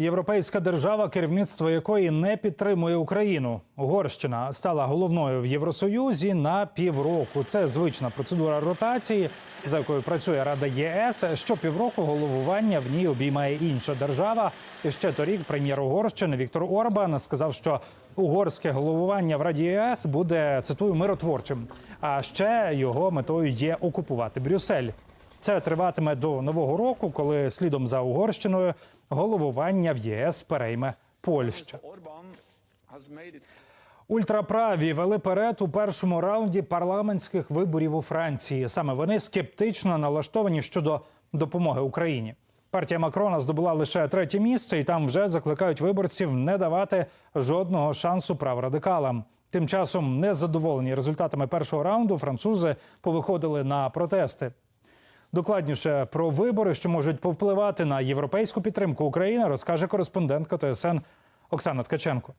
Європейська держава, керівництво якої не підтримує Україну. Угорщина стала головною в Євросоюзі на півроку. Це звична процедура ротації, за якою працює Рада ЄС. Щопівроку головування в ній обіймає інша держава. І ще торік прем'єр Угорщини Віктор Орбан сказав, що угорське головування в Раді ЄС буде цитую миротворчим. А ще його метою є окупувати Брюссель. Це триватиме до нового року, коли слідом за Угорщиною головування в ЄС перейме Польща. Ультраправі вели перед у першому раунді парламентських виборів у Франції. Саме вони скептично налаштовані щодо допомоги Україні. Партія Макрона здобула лише третє місце, і там вже закликають виборців не давати жодного шансу праворадикалам. Тим часом, незадоволені результатами першого раунду, французи повиходили на протести. Докладніше про вибори, що можуть повпливати на європейську підтримку України, розкаже кореспондентка ТСН Оксана Ткаченко.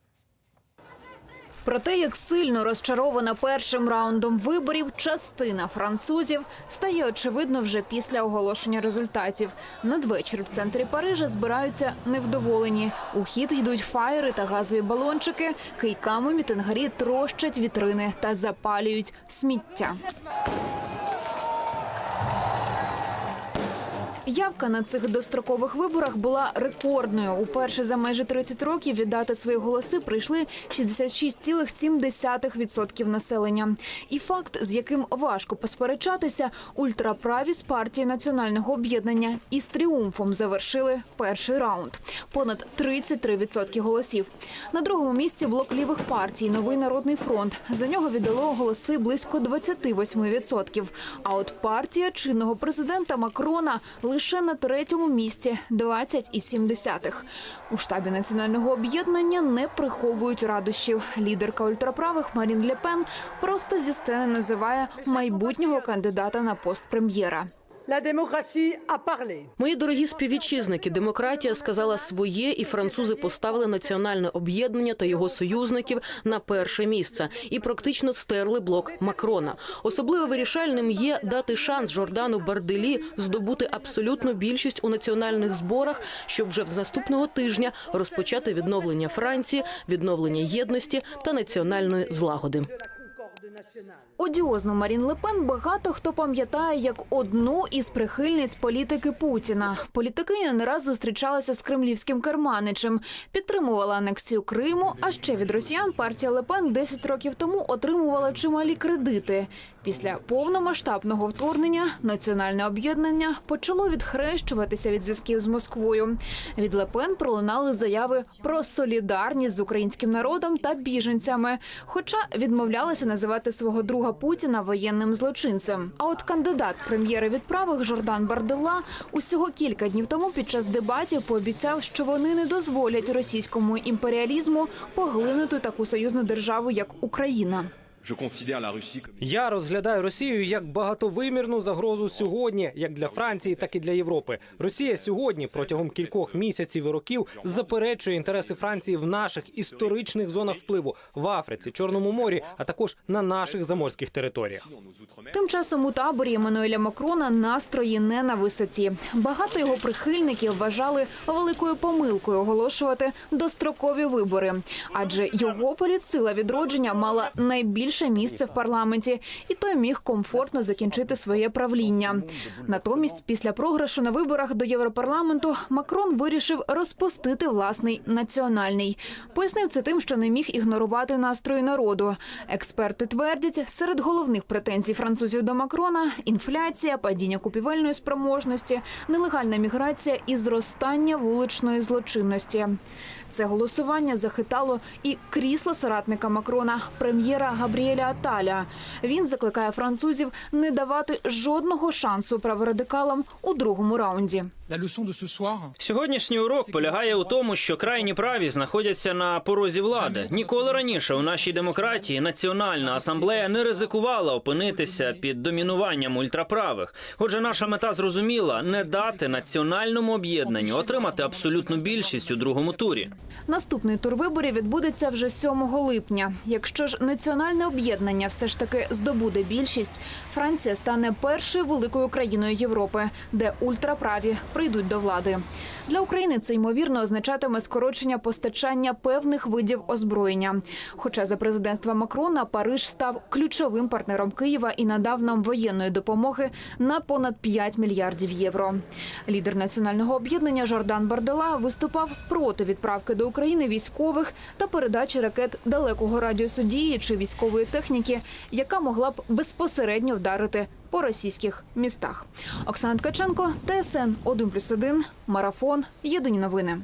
Про те, як сильно розчарована першим раундом виборів, частина французів стає очевидно вже після оголошення результатів. Надвечір в центрі Парижа збираються невдоволені. У хід йдуть фаєри та газові балончики. Кийками мітингарі трощать вітрини та запалюють сміття. Явка на цих дострокових виборах була рекордною. Уперше за майже 30 років віддати свої голоси прийшли 66,7% населення. І факт, з яким важко посперечатися, ультраправі з партії національного об'єднання із тріумфом завершили перший раунд. Понад 33% голосів. На другому місці блок лівих партій Новий народний фронт. За нього віддало голоси близько 28%. А от партія чинного президента Макрона лише на третьому місці 20,7%. У штабі національного об'єднання не приховують радощів. Лідерка ультраправих Марін Лепен просто зі сцени називає майбутнього кандидата на пост прем'єра. Мої дорогі співвітчизники, демократія сказала своє, і французи поставили національне об'єднання та його союзників на перше місце і практично стерли блок Макрона. Особливо вирішальним є дати шанс Жордану Барделі здобути абсолютну більшість у національних зборах, щоб вже з наступного тижня розпочати відновлення Франції, відновлення єдності та національної злагоди. Одіозну Марін Ле Пен багато хто пам'ятає як одну із прихильниць політики Путіна. Політикиня не раз зустрічалася з кремлівським керманичем, підтримувала анексію Криму. А ще від росіян партія Ле Пен 10 років тому отримувала чималі кредити. Після повномасштабного вторгнення національне об'єднання почало відхрещуватися від зв'язків з Москвою. Від Ле Пен пролунали заяви про солідарність з українським народом та біженцями, хоча відмовлялася називати свого друга Путіна воєнним злочинцем. А от кандидат прем'єри від правих Жордан Бардела усього кілька днів тому під час дебатів пообіцяв, що вони не дозволять російському імперіалізму поглинути таку союзну державу, як Україна. Я розглядаю Росію як багатовимірну загрозу сьогодні, як для Франції, так і для Європи. Росія сьогодні протягом кількох місяців і років заперечує інтереси Франції в наших історичних зонах впливу в Африці, Чорному морі, а також на наших заморських територіях. Тим часом у таборі Еммануеля Макрона настрої не на висоті. Багато його прихильників вважали великою помилкою оголошувати дострокові вибори, адже його політсила відродження мала найбільше місце в парламенті, і той міг комфортно закінчити своє правління. Натомість, після програшу на виборах до Європарламенту, Макрон вирішив розпустити власний національний. Пояснив це тим, що не міг ігнорувати настрої народу. Експерти твердять, серед головних претензій французів до Макрона інфляція, падіння купівельної спроможності, нелегальна міграція і зростання вуличної злочинності. Це голосування захитало і крісло соратника Макрона, прем'єра Габріеля Аталя. Він закликає французів не давати жодного шансу праворадикалам у другому раунді. Сьогоднішній урок полягає у тому, що крайні праві знаходяться на порозі влади. Ніколи раніше у нашій демократії Національна асамблея не ризикувала опинитися під домінуванням ультраправих. Отже, наша мета зрозуміла не дати національному об'єднанню отримати абсолютну більшість у другому турі. Наступний тур виборів відбудеться вже 7 липня. Якщо ж національне об'єднання все ж таки здобуде більшість, Франція стане першою великою країною Європи, де ультраправі прийдуть до влади. Для України це ймовірно означатиме скорочення постачання певних видів озброєння. Хоча за президентства Макрона Париж став ключовим партнером Києва і надав нам воєнної допомоги на понад 5 мільярдів євро. Лідер національного об'єднання Жордан Бардела виступав проти відправки до України військових та передачі ракет далекого радіусу дії чи військової техніки, яка могла б безпосередньо вдарити по російських містах. Оксана Ткаченко, ТСН 1+,1, Марафон. Єдині новини.